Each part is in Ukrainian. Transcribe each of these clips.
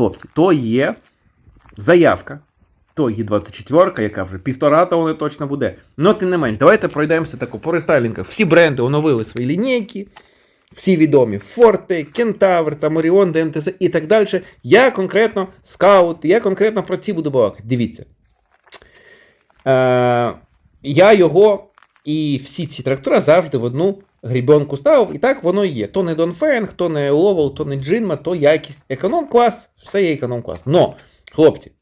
хлопці, то є заявка. То є 24, яка вже півтора тонни точно буде. Ну, тим не менш, давайте пройдемося тако по рестайлінгах. Всі бренди оновили свої лінійки, всі відомі Форте, Кентавр, там Оріон, ДМТЗ і так далі. Я конкретно скаут, я конкретно про ці буду балакати. Дивіться. Е, я його і всі ці трактора завжди в одну грібенку ставив, і так воно і є. То не Донфенг, то не Ловел, то не Джинма, то якість економ-клас, все є економ-клас. Но, хлопці,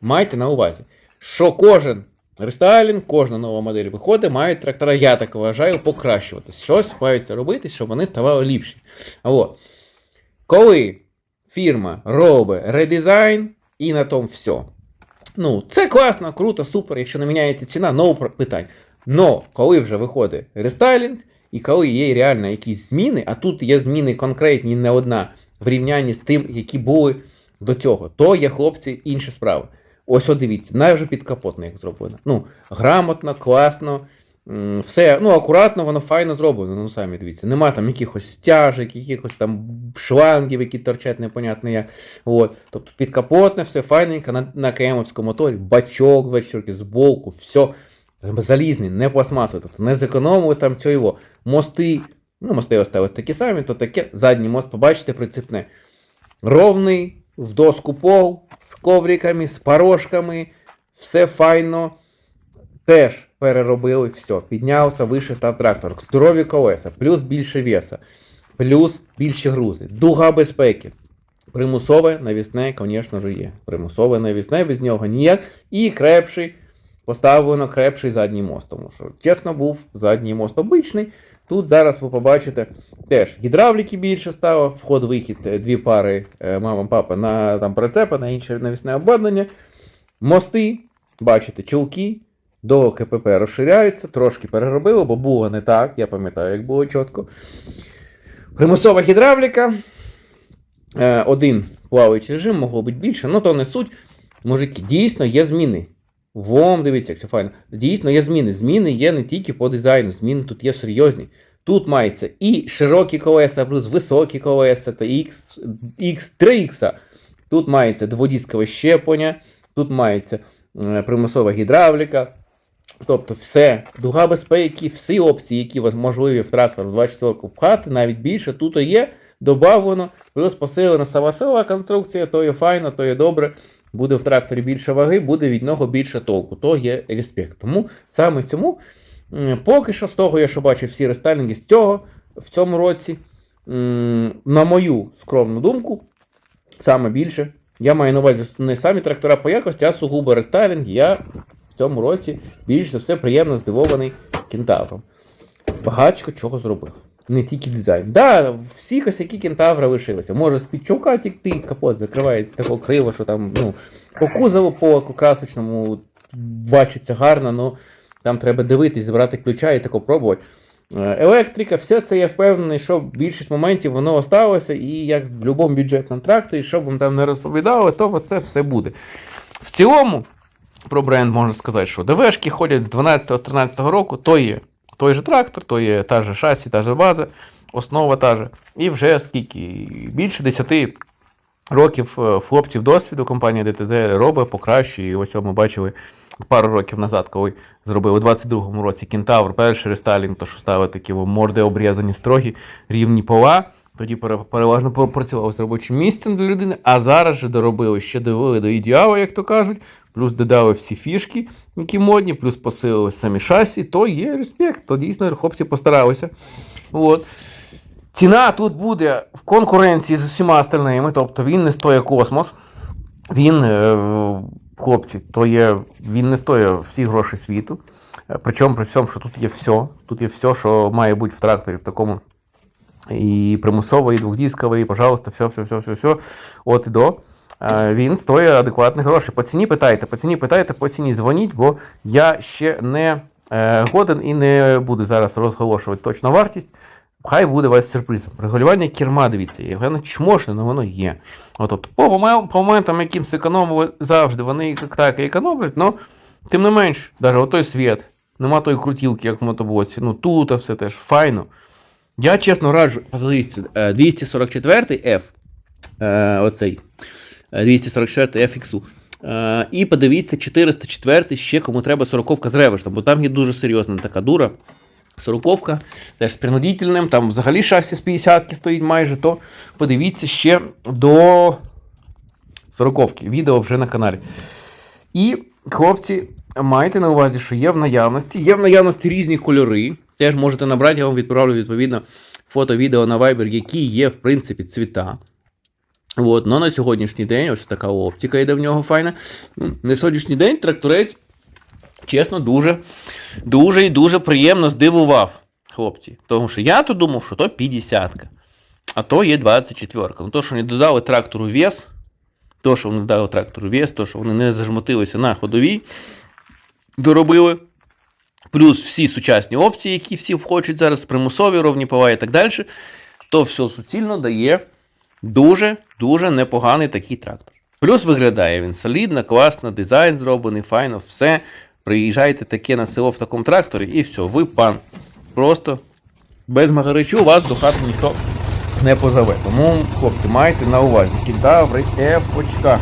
майте на увазі, що кожен рестайлінг, кожна нова модель виходить, мають трактора, я так вважаю, покращуватись. Щось мається робити, щоб вони ставали ліпші. От, коли фірма робить редизайн, і на тому все. Ну, це класно, круто, супер, якщо не міняється ціна, no питань. Но коли вже виходить рестайлінг, і коли є реально якісь зміни, а тут є зміни конкретні, не одна, в рівнянні з тим, які були до цього, то є хлопці інші справи. Ось от дивіться, навіть вже підкапотно як зроблено. Ну, грамотно, класно, все, ну, акуратно, воно файно зроблено, ну самі дивіться. Нема там якихось стяжок, якихось там шлангів, які торчать, непонятно як. От. Тобто підкапотне, все файненько на, на КМовському моторі, бачок, вечірки, збоку, все залізний, не пластмасовий, тобто не зекономили там цього. Мости, ну, мости остались такі самі, то таке задній мост, побачите, прицепне. Ровний, в доску пол, з ковриками, з порожками, все файно. Теж переробили, все, піднявся, вище став трактор. Здорові колеса, плюс більше веса, плюс більші грузи, дуга безпеки. Примусове навісне, звісно ж, є. Примусове навісне, без нього ніяк. І крепший, поставлено крепший задній мост. Тому що, чесно, був задній мост обичний. Тут зараз ви побачите теж гідравліки більше стало, вход-вихід, е, дві пари е, мама, папа на там прицепи, на інше навісне обладнання. Мости, бачите, чулки до КПП розширяються, трошки переробили, бо було не так, я пам'ятаю, як було чітко. Примусова гідравліка. Е, Один плаваючий режим, могло бути більше, ну то не суть. Мужики, дійсно є зміни. Вом, дивіться, як це файно. Дійсно є зміни. Зміни є не тільки по дизайну, зміни тут є серйозні. Тут мається і широкі колеса, плюс високі колеса та X, X3X. Тут мається дводіскове щеплення, тут мається е, примусова гідравліка. Тобто все, дуга безпеки, всі опції, які можливі в трактор в 24 впхати, навіть більше, тут є, добавлено, плюс посилена сама сила конструкція, то є файно, то є добре. Буде в тракторі більше ваги, буде від нього більше толку, то є респект. Тому саме цьому, поки що з того, я що бачив всі рестайлінги з цього в цьому році, на мою скромну думку, саме більше. Я маю на увазі не самі трактора по якості, а сугубо рестайлінг. Я в цьому році більш за все приємно здивований кентавром. Багатько чого зробив. Не тільки дизайн. Да, всі косяки кентавра лишилися. Може з-під чулка тікти, капот закривається такого криво, що там, ну, по кузову, по красочному бачиться гарно, але там треба дивитись, брати ключа і тако пробувати. Е, Електрика, все це я впевнений, що більшість моментів воно осталося, і як в будь-якому бюджетному тракторі, що б вам там не розповідали, то це все буде. В цілому, про бренд можна сказати, що ДВшки ходять з 12-13 року, то є той же трактор, то є та же шасі, та же база, основа та же. І вже скільки? Більше 10 років е, хлопців досвіду компанія ДТЗ робить, покращує. І ось ми бачили пару років назад, коли зробили у 22-му році Кентавр, перший рестайлінг, то що стали такі морди обрізані строгі, рівні пола. Тоді пере- переважно з робочим місцем для людини, а зараз же доробили, ще довели до ідеалу, як то кажуть, плюс додали всі фішки, які модні, плюс посилили самі шасі, то є респект, то дійсно хлопці постаралися. От. Ціна тут буде в конкуренції з усіма остальними, тобто він не стоїть космос. Він, е, хлопці, то є, він не стоїть всі гроші світу. Причому при всьому, що тут є все. Тут є все, що має бути в тракторі в такому. І примусовий, і двохдісковий, і, пожалуйста, все, все, все, все, все, от і до. Е, Він стоїть адекватних грошей. По ціні питайте, по ціні питайте, по ціні дзвоніть, бо я ще не е, годен і не буду зараз розголошувати точну вартість. Хай буде вас сюрпризом. Регулювання керма, дивіться, є. воно чмошне, але воно є. От, тобто, по, по моментам, яким зекономили завжди, вони як так і економлять, але тим не менш, навіть отой світ, нема тої крутілки, як в мотоблоці. Ну тут все теж файно. Я чесно раджу, подивіться, е, 244 F, е, оцей е, 244 FX. Е, І подивіться 404 ще кому треба 40 з реверсом, бо там є дуже серйозна така дура. 40 теж з принудительним, там взагалі шасі з 50 стоїть майже, то подивіться ще до 40 Відео вже на каналі. І, хлопці, майте на увазі, що є в наявності. Є в наявності різні кольори. Теж можете набрати, я вам відправлю відповідно фото, відео на Viber, які є, в принципі, цвіта. От, но на сьогоднішній день ось така оптика йде в нього файна. Ну, На сьогоднішній день тракторець, чесно, дуже, дуже і дуже приємно здивував, хлопці. Тому що я то думав, що то 50 ка а то є 24 ка Ну, то, що не додали трактору вес, то, що вони дали трактору вес, то, що вони не зажмотилися на ходовій, доробили. Плюс всі сучасні опції, які всі хочуть зараз, примусові, ровні пова і так далі, то все суцільно дає дуже-дуже непоганий такий трактор. Плюс виглядає він солідно, класно, дизайн зроблений, файно, все. Приїжджайте таке на село в такому тракторі, і все, ви пан. Просто без магаричу вас до хати ніхто не позове. Тому, хлопці, майте на увазі, кентаври F.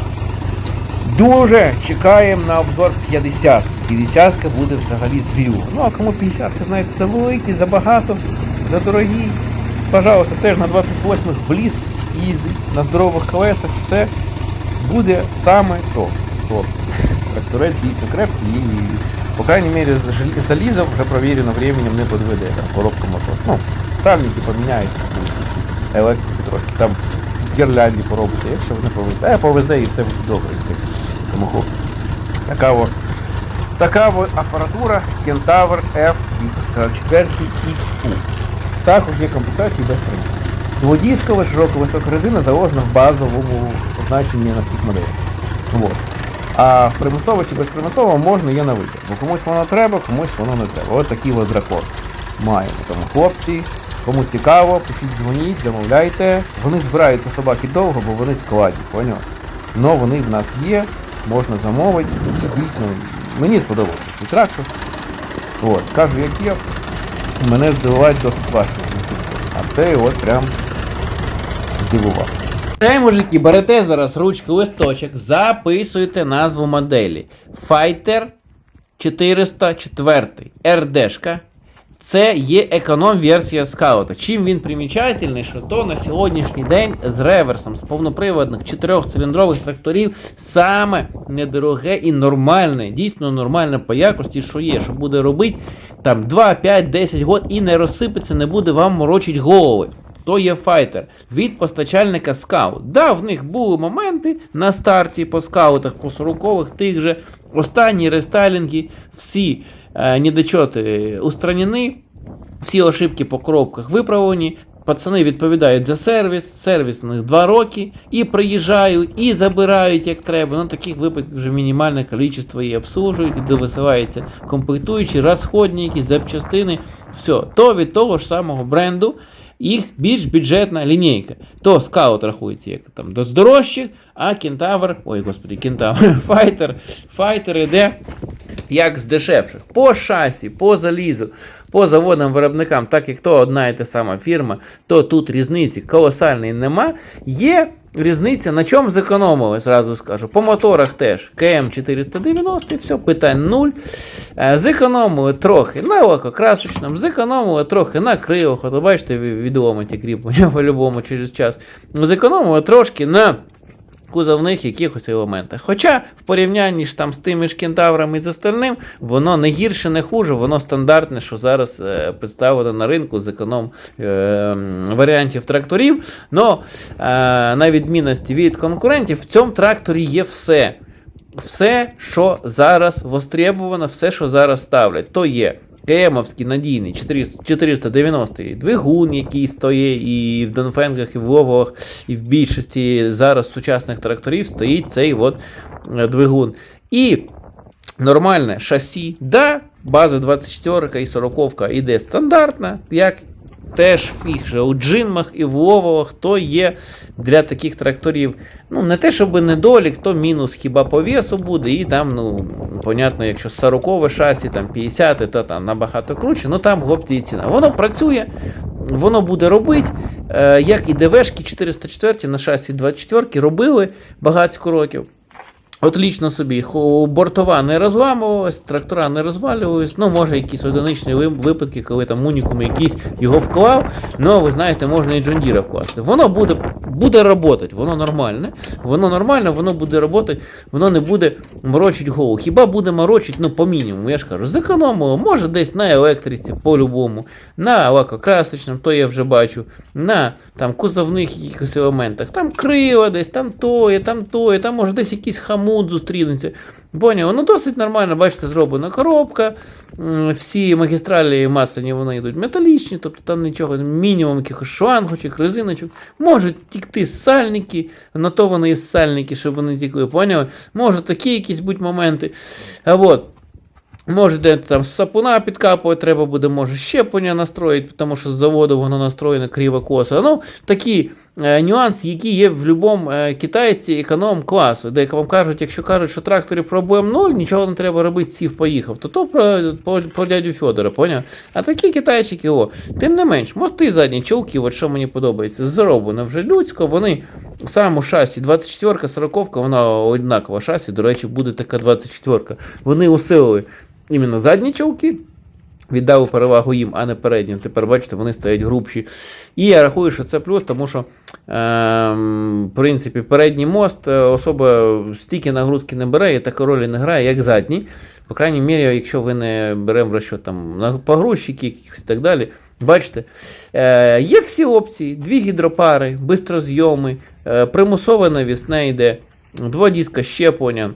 Дуже чекаємо на обзор 50. 50 буде взагалі звірю. Ну а кому 50, знаєте, за великі, забагато, за дорогі. Пожалуйста, теж на 28-х в ліс їздить, на здорових колесах, все буде саме то. Хлопці. Тракторець дійсно крепкий і, по крайній мірі, з залізом вже провірено временем не подведе. Там коробка мотор. Ну, сальники поміняють, електрику трошки, там гірлянді поробите, якщо не повезе. А повезе і все буде добре. Тому хлопці. Така во, така во апаратура Kentaur F44 XU. Також є комплектації без принципу. Дводіскова широка висока резина заложена в базовому значенні на всіх моделях. Вот. А примусово чи без примусового можна є на вибір. Бо комусь воно треба, комусь воно не треба. Ось такий от дракон маємо. Тому хлопці, кому цікаво, пишіть, дзвоніть, замовляйте. Вони збираються собаки довго, бо вони складні, поняв? Но вони в нас є, можна замовити. І дійсно мені сподобався цей трактор. От, кажу, як є, мене здивувати досить важко. А цей от прям здивував. Ей, мужики, берете зараз ручку листочок, записуйте назву моделі. Fighter 404 РДшка. Це є економ-версія скаута. Чим він примічательний, що то на сьогоднішній день з реверсом, з повноприводних чотирьохциліндрових тракторів саме недороге і нормальне, дійсно нормальне по якості, що є, що буде робити там 2, 5, 10 год і не розсипеться, не буде вам морочить голови. То є файтер від постачальника скаут. Да, в них були моменти на старті по скаутах, по 40-х тих же. Останні рестайлінги, всі е, недочоти устранені, всі ошибки по коробках виправлені. Пацани відповідають за сервіс, сервіс у них 2 роки, і приїжджають, і забирають як треба. Ну таких випадків вже мінімальне кількість і обслужують, і довисилаються комплектуючі, розходні, якісь запчастини. Все, то від того ж самого бренду їх більш бюджетна лінійка. То скаут рахується як там до здорожчих, а кентавр, ой господи, кентавр, файтер, файтер іде як з дешевших. По шасі, по залізу, по заводам виробникам, так як то одна і та сама фірма, то тут різниці колосальної нема. Є різниця, на чому зекономили, зразу скажу. По моторах теж КМ 490, все, питань нуль. Е, Зекономили трохи на лакокрасочному, зекономили трохи на кривах. От бачите, ті кріплення по-любому через час. Зекономили трошки на кузовних якихось елементах. Хоча в порівнянні ж там з тими ж кентаврами і з остальним, воно не гірше, не хуже, воно стандартне, що зараз е, представлено на ринку з економ е, варіантів тракторів. Но е, на відмінності від конкурентів, в цьому тракторі є все. Все, що зараз востребовано, все, що зараз ставлять, то є КМовський надійний 400 490 двигун, який стоїть і в Донфенгах, і в Ловах, і в більшості зараз сучасних тракторів стоїть цей от е, двигун. І нормальне шасі, да, база 24 і 40 іде стандартна, як теж фіг же у джинмах і в Ловах, то є для таких тракторів. Ну, не те, щоб недолік, то мінус хіба по весу буде, і там, ну, понятно, якщо 40 шасі, там 50, то там набагато круче, ну там гопті і ціна. Воно працює, воно буде робити, е, як і ДВшки 404 на шасі 24 робили багатько років. Отлично собі, бортова не розламувалась, трактора не розвалювались, ну може якісь одиничні випадки, коли там унікум якийсь його вклав, ну ви знаєте, можна і Джондіра вкласти. Воно буде, буде работати, воно нормальне, воно нормальне, воно буде работати, воно не буде морочити голову. Хіба буде морочити, ну по мінімуму, я ж кажу, зекономимо, може десь на електриці, по-любому, на лакокрасочному, то я вже бачу, на там кузовних якихось елементах, там крила десь, там тоє, там тоє, там може десь якийсь хамут зустрінеться. Поняв, воно досить нормально, бачите, зроблена коробка. Всі магістралі масляні вони йдуть металічні, тобто там нічого, мінімум якихось шлангочок, резиночок. Можуть тікти сальники, на то сальники, щоб вони тікли, поняли? Можуть такі якісь бути моменти. А от. Може, де там сапуна підкапувати, треба буде, може, щеплення настроїти, тому що з заводу воно настроєно криво косо. Ну, такі е, нюанси, які є в будь-якому е, китайці економ класу, де вам кажуть, якщо кажуть, що тракторі проблем ноль, нічого не треба робити, сів поїхав, то то про, про, про дядю Федора, поняв? А такі китайчики, о, тим не менш, мости задні чолки, от що мені подобається, зроблено вже людсько, вони саме шасі, 24-ка, 40-ка, вона однакова шасі, до речі, буде така 24-ка. Вони усилили іменно задні чолки. Віддав перевагу їм, а не переднім. Тепер бачите, вони стоять грубші. І я рахую, що це плюс, тому що, ем, в принципі, передній мост е, особо стільки нагрузки не бере і такої ролі не грає, як задній. По крайній мірі, якщо ви не беремо в розчет там погрузчики і так далі. Бачите, е, є всі опції: дві гідропари, бистрозйоми, е, примусове навісне йде, дводіска щеплення.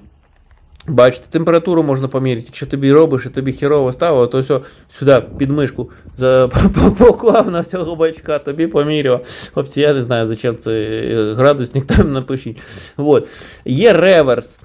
Бачите, температуру можна поміряти. Якщо тобі робиш і тобі херово ставило, то все сюди під мишку поклав на цього бачка, тобі поміряв. Хлопці, я не знаю, зачем це градусник там напишіть. Вот. Є реверс.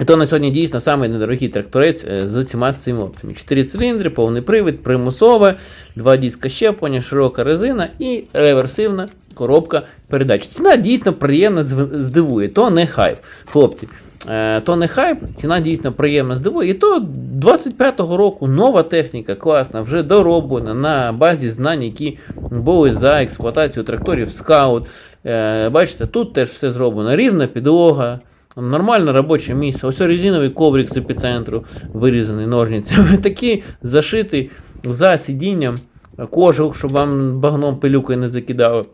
І то на сьогодні дійсно самий недорогий тракторець е, з усіма цими опціями. 4 циліндри, повний привід, примусове, два диска щеплення, широка резина і реверсивна коробка передач. Ціна дійсно приємно здивує, то не хайп. Хлопці, е, то не хайп, ціна дійсно приємно здивує. І то 25-го року нова техніка класна, вже дороблена на базі знань, які були за експлуатацію тракторів скаут. Е, Бачите, тут теж все зроблено. Рівна підлога. Нормальне робоче місце. Ось резиновий коврик з епіцентру, вирізаний ножницями. Такий зашитий за сидінням кожух, щоб вам багном пилюкою не закидало.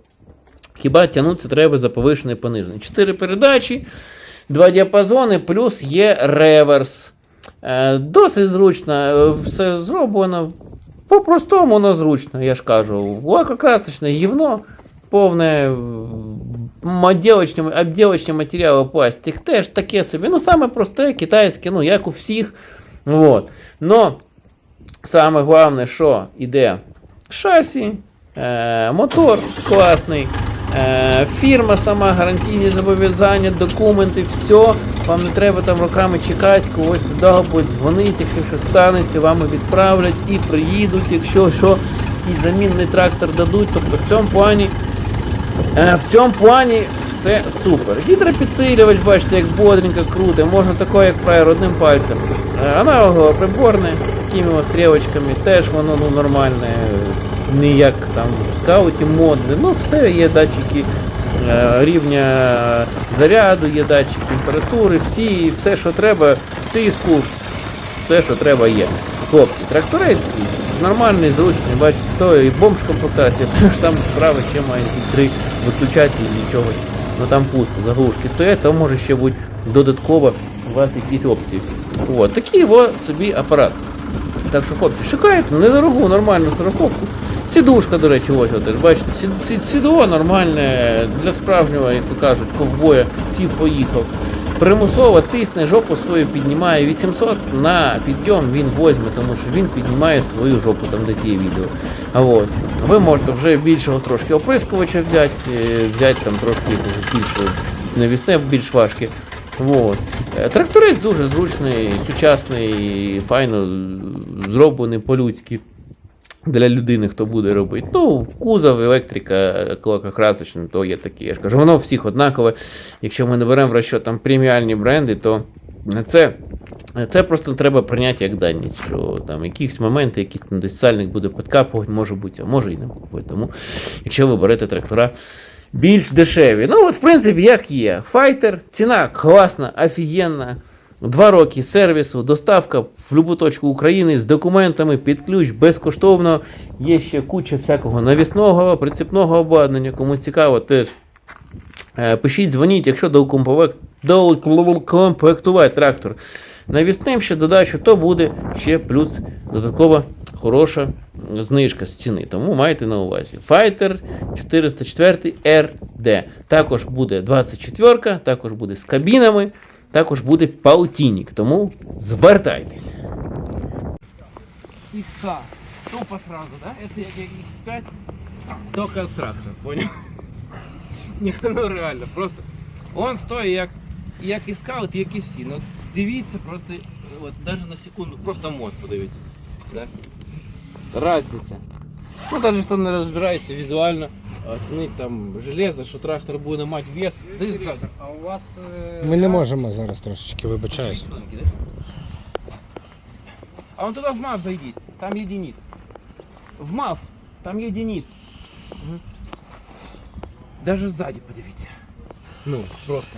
Хіба тягнутися треба за повишений понижений. Чотири передачі, два діапазони, плюс є реверс. Е, досить зручно, е, все зроблено. По-простому, воно зручно, я ж кажу. Лакокрасочне гівно, повне обділочні матеріали пластик теж таке собі. Ну, саме просте, китайське, ну, як у всіх. Вот. Но саме головне, що іде шасі, е, мотор класний, фірма сама, гарантійні зобов'язання, документи, все. Вам не треба там роками чекати, когось туди будуть дзвонити, якщо щось станеться, вам відправлять і приїдуть, якщо що, і замінний трактор дадуть. Тобто в цьому плані. Е, В цьому плані все супер. Гідропідсилювач, бачите, як бодренько, круто, можна такое, як фраєр одним пальцем. Е, Аналогове приборне з такими стрілочками, теж воно ну, нормальне, не як там в скауті модне. Ну все, є датчики е, рівня заряду, є датчик температури, всі, все, що треба, тиску, все, що треба, є. Хлопці, тракторець нормальний, зручний, бачите, то і бомж комплектація, тому що там справи ще мають три виключателі і чогось. Ну там пусто, заглушки стоять, там може ще бути додатково у вас якісь опції. От, такий собі апарат. Так що, хлопці, шукайте недорогу, нормальну сороковку. Сідушка, до речі, ось от, бачите, сід, сід, сідло нормальне для справжнього, як то кажуть, ковбоя, сів поїхав. Примусово тисне, жопу свою піднімає 800 на підйом він возьме, тому що він піднімає свою жопу, там десь є відео. А от. Ви можете вже більшого трошки оприскувача взяти, е, взяти там трошки більшого навісне, більш важке. Вот. Е, Тракторець дуже зручний, сучасний, файно зроблений по-людськи. Для людини, хто буде робити. Ну, кузов, електрика, клококрасочний, то є такі. Я ж кажу, воно всіх однакове. Якщо ми не беремо в розчет там преміальні бренди, то це Це просто треба прийняти як даність, що там якісь моменти, якісь там десь сальник буде підкапувати, може бути, а може і не буде. Тому якщо ви берете трактора більш дешеві. Ну, от, в принципі, як є. Файтер, ціна класна, офігенна. Два роки сервісу, доставка в будь-яку точку України з документами під ключ безкоштовно. Є ще куча всякого навісного, прицепного обладнання. Кому цікаво, теж е, пишіть, дзвоніть, якщо доукомплект- доукомплектувати трактор навісним ще додачу, то буде ще плюс додаткова хороша знижка з ціни. Тому майте на увазі. Fighter 404 RD. Також буде 24, також буде з кабінами, також буде паутінник. Тому звертайтесь. Икса. Тупо сразу, да? Это як X5, только трактор, понял? Ні, ну реально, просто. Он стоїть як, як і скаут, як і всі. Ну, дивіться, просто, от, даже на секунду, просто мост подивіться. Да? Разниця. Ну, навіть хто не розбирається візуально, оцінить там железо, що трактор буде мати вес. Ти зразу. А у вас. е, Ми не можемо зараз трошечки, вибачаюсь. Тонкий, да? А он туди в МАФ зайдіть, там є Денис. В МАФ, там є Денис. Мгм. Даже сзади подивіться. Ну, просто.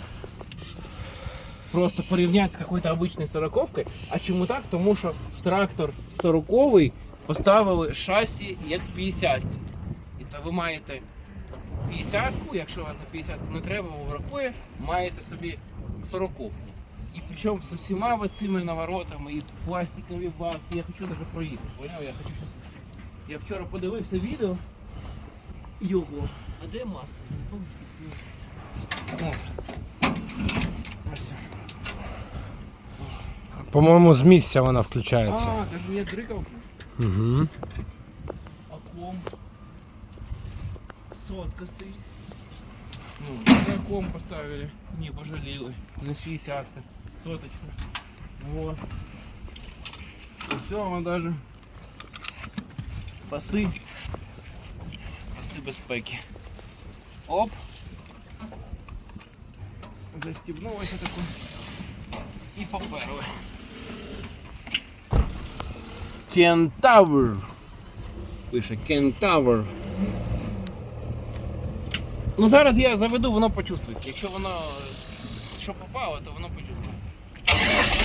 Просто порівняти з якоюсь обичною сороковкою. А чому так? Тому що в трактор 40 поставили шасі як 50. І то ви маєте 50-ку, якщо вас на 50 не треба, вам бракує, маєте собі 40. І причому з усіма цими наворотами і пластикові баки. Я хочу даже проїхати, поняв? Я хочу щас... Я вчора подивився відео його. А де маса? Ось. По-моєму, з місця вона включається. А, даже нет дрыковки. Угу. Аком. Сотка стоит. Ну, за аком поставили. Не пожалели. На 60 -ка. Соточка. Вот. И все, он даже пасы. Пасы безпеки. Оп. Застібнулося таке. І поперли. Кентавр. Пише Кентавр. Ну зараз я заведу, воно почувствується. Якщо воно що попало, то воно почувствується.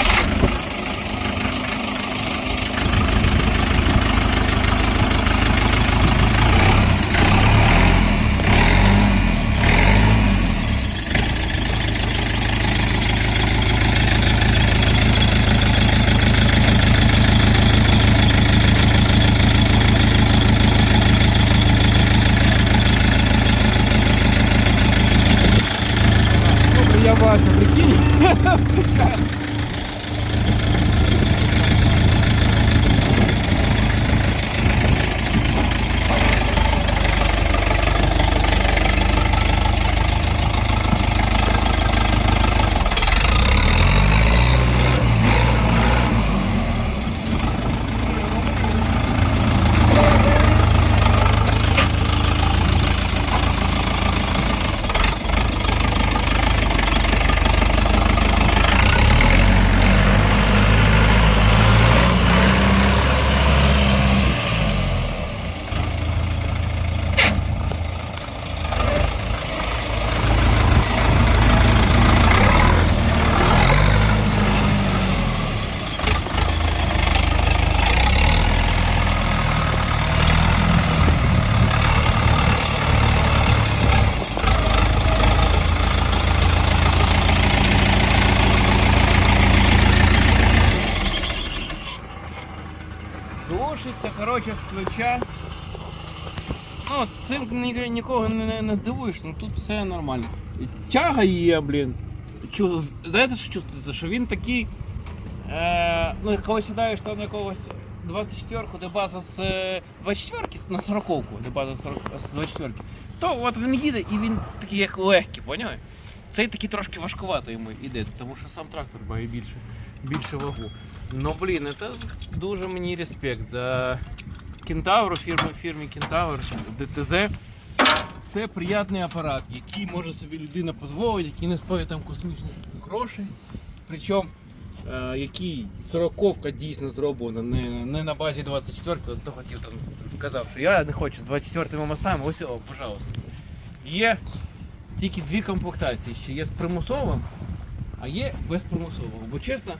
Добре, я Вася, прикинь. Глушиться, коротше, з ключа. Ну, цинк ні- нікого не, здивуєш, ну тут все нормально. Тяга є, блін. Чу, знаєте, що чувствуєте? Що він такий. Е, ну, коли сідаєш там якогось 24-ку, де база з е, 24-ки, на 40-ку, де база з 24-ки, то от він їде і він такий як легкий, поняв? Цей такий трошки важкувато йому йде, тому що сам трактор має більше, більше вагу. Ну блін, це дуже мені респект за Кентавру, фірмі, фірмі Кентавр, ДТЗ. Це приятний апарат, який може собі людина дозволити, який не стоїть там космічних грошей. Причому е, який сороковка дійсно зроблена не, не на базі 24-ки, хто хотів там казав, що я не хочу з 24-ми мостами, ось о, пожалуйста. Є тільки дві комплектації, ще є з примусовим, а є без примусового. Бо чесно,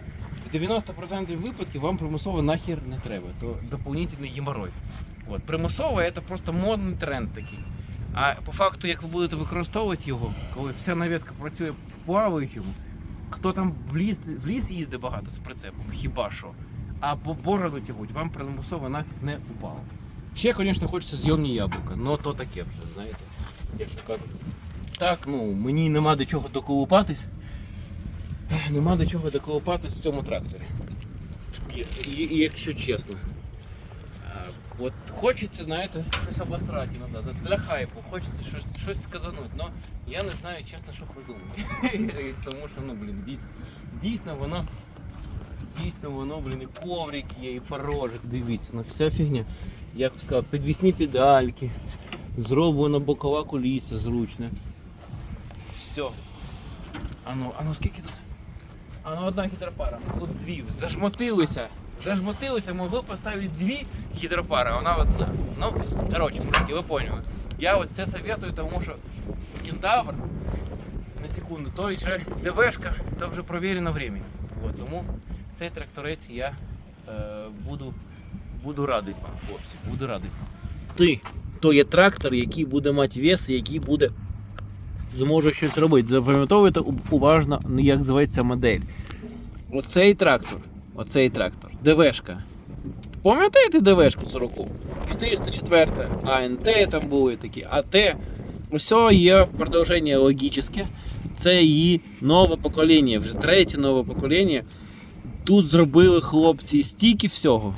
в 90% випадків вам примусово нахер не треба, то доповнительний геморрой. От, примусове це просто модний тренд такий. А по факту, як ви будете використовувати його, коли вся навіска працює в плаваючому, хто там в ліс, в ліс їздить багато з прицепом, хіба що. А по бороду тягуть, вам примусово нафіг не упало. Ще, звісно, хочеться зйомні яблука, але то таке вже, знаєте, як то кажуть. Так, ну, мені нема до чого доколупатись. Нема до чого доколупатись в цьому тракторі. І, і, і якщо чесно. От хочеться, знаєте, щось обосрати іноді, для хайпу, хочеться щось, щось сказанути, але я не знаю чесно, що придумати. Тому що, ну, блін, дійсно, дійсно воно, дійсно воно, блін, і коврик є, і порожик, дивіться, ну вся фігня. Як сказав, підвісні педальки, зроблена бокова куліса зручна. Все. А ну, а ну скільки тут? А ну одна гідропара, тут дві. Зажмотилися. Зажмотилися, могли поставити дві гідропари, а вона одна. Ну, коротше, мужики, ви поняли. Я от це советую, тому що кентавр, на секунду, то ще ДВшка, то вже провірено временем. От, тому цей тракторець я е, буду, буду радий вам, хлопці, буду радий. Ти, то є трактор, який буде мати вес, який буде зможе щось робити. Запам'ятовуйте уважно, як зветься модель. Оцей трактор, оцей трактор, ДВшка. Пам'ятаєте ДВшку 40? 404 АНТ там були такі, АТ. Усе є продовження логічне. Це її нове покоління, вже третє нове покоління. Тут зробили хлопці стільки всього.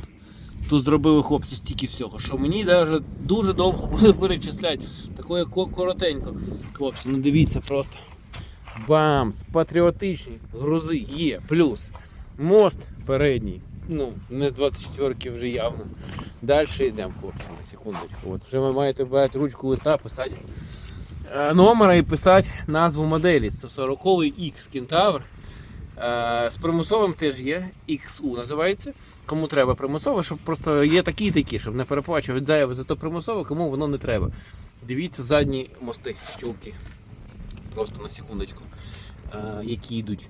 Тут зробили хлопці стільки всього, що мені навіть дуже довго буде перечисляти. Такое коротенько. Хлопці, ну дивіться просто. Бамс! Патріотичні грузи є. Плюс. Мост передній. Ну, не з 24-ки вже явно. Далі йдемо, хлопці, на секундочку. От вже ви маєте брати ручку листа, писати е, номера і писати назву моделі. Це 40-й X Кентавр. Е, З примусовим теж є. XU називається. Кому треба примусово, щоб просто є такі і такі, щоб не переплачувати заяви за то примусово, кому воно не треба. Дивіться задні мости, чулки. Просто на секундочку. Е, які йдуть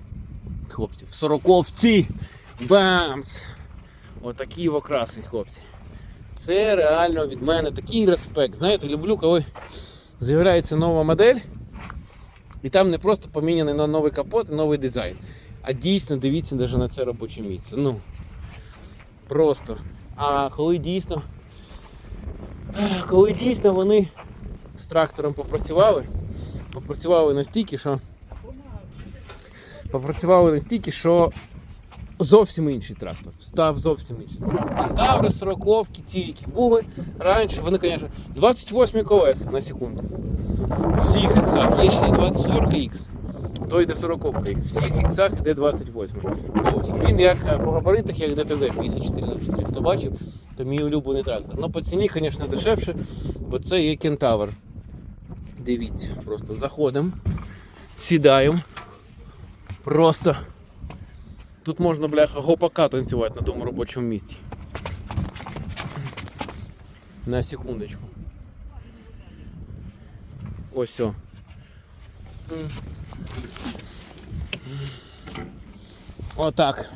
хлопці. В сороковці! Бамс! Отакі окраси, хлопці. Це реально від мене такий респект. Знаєте, люблю, коли з'являється нова модель, і там не просто поміняний на новий капот і новий дизайн. А дійсно дивіться навіть на це робоче місце. Ну, просто. А коли дійсно. Коли дійсно вони з трактором попрацювали, попрацювали настільки, що. Попрацювали настільки, що зовсім інший трактор. Став зовсім інший. Кентаври, сороковки, ті, які були раніше, вони, звісно, 28 колеса на секунду. Всіх іксах. Є ще 24 X. То йде 40 X. В всіх іксах йде 28 колеса. Він як е, по габаритах, як ДТЗ 5404. Хто бачив, то мій улюблений трактор. Ну по ціні, звісно, дешевше, бо це є кентавр. Дивіться, просто заходимо, сідаємо. Просто тут можна, бляха, гопака танцювати на тому робочому місці. На секундочку. Ось все. Отак.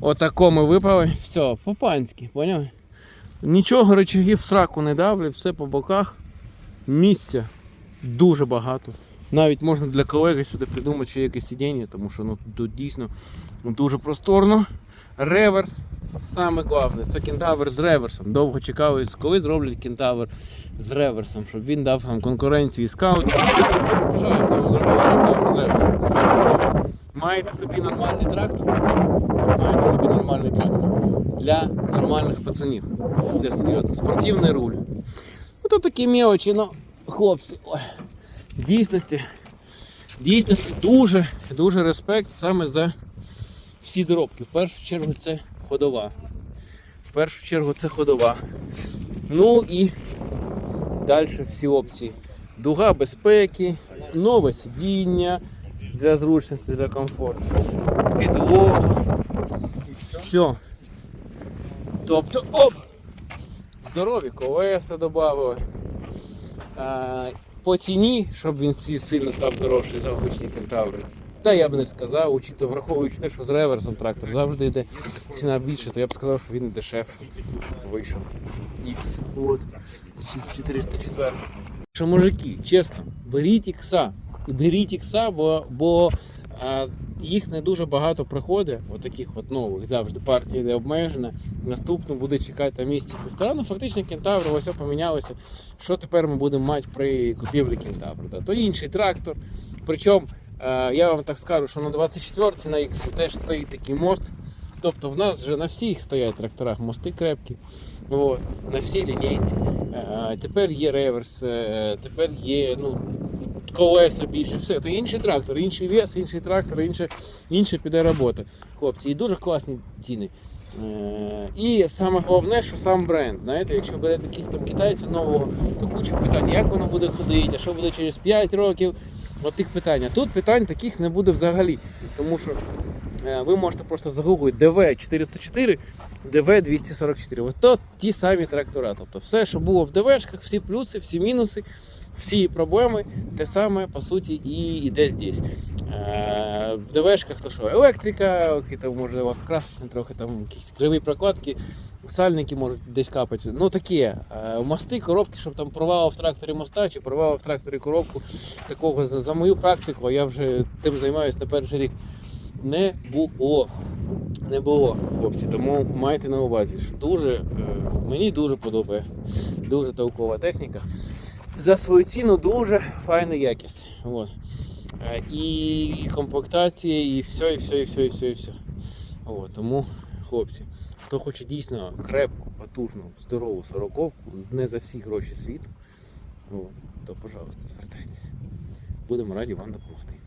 Отако ми випали. Все, по-панськи, поняли? Нічого речагів сраку не давлять, все по боках. Місця дуже багато. Навіть можна для колеги сюди придумати ще якесь сидіння, тому що ну, тут дійсно дуже просторно. Реверс. Саме головне, це кентавр з реверсом. Довго чекали, коли зроблять кентавр з реверсом, щоб він дав вам конкуренцію скаутів. Пожалуйста, ви зробили кентавр з реверсом. Маєте собі нормальний трактор? Маєте собі нормальний трактор. Для нормальних пацанів. Для серйозних. Спортивний руль. Ну то такі мелочі, ну, хлопці. Ой. Дійсності, дійсності дуже, дуже респект саме за всі доробки. В першу чергу це ходова. В першу чергу це ходова. Ну і далі всі опції. Дуга безпеки, нове сидіння для зручності, для комфорту. підлогу. Все. Тобто, оп! Здорові колеса додали. По ціні, щоб він сильно став дорожчий за обичні кентаври. Та я б не сказав, учито, враховуючи те, що з реверсом трактор завжди йде ціна більше, то я б сказав, що він дешевше вийшов. Ікс. От. З 404. Що мужики, чесно, беріть ікса. І беріть ікса, бо, бо а, їх не дуже багато приходить, отаких от нових завжди партія йде обмежена. Наступну буде чекати місяці півтора. Ну фактично кентаври ось помінялося. Що тепер ми будемо мати при купівлі кентавра? Да? То інший трактор. Причому е, я вам так скажу, що на 24-ці на X теж стоїть такий мост. Тобто в нас вже на всіх стоять тракторах мости крепкі. От, на всій лінійці. Е, тепер є реверс, е, тепер є ну, колеса більше, все. То інший трактор, інший вес, інший трактор, інше, інше піде робота. Хлопці, і дуже класні ціни. Е, І саме головне, що сам бренд. Знаєте, якщо берете якісь там китайця нового, то куча питань, як воно буде ходити, а що буде через 5 років. От тих питань. Тут питань таких не буде взагалі. Тому що е, ви можете просто загуглити DV404, DV244. Ось ті самі трактора. Тобто все, що було в ДВшках, всі плюси, всі мінуси, всі проблеми, те саме по суті і йде здесь. Е, В ДВшках то що, електрика, там може красочні трохи, там якісь криві прокладки, сальники можуть десь капати. Ну таке. Е, Мости, коробки, щоб там порвало в тракторі моста чи порвало в тракторі коробку. Такого за, за мою практику, а я вже тим займаюся на перший рік. Не було. Не було, хлопці. Тому майте на увазі, що дуже, е, мені дуже подобає. Дуже толкова техніка. За свою ціну дуже файна якість. От. Е, І комплектація, і все, і все, і все, і все, і все. От, тому, хлопці, хто хоче дійсно крепку, потужну, здорову сороковку не за всі гроші світу, от, то, пожалуйста, звертайтеся. Будемо раді вам допомогти.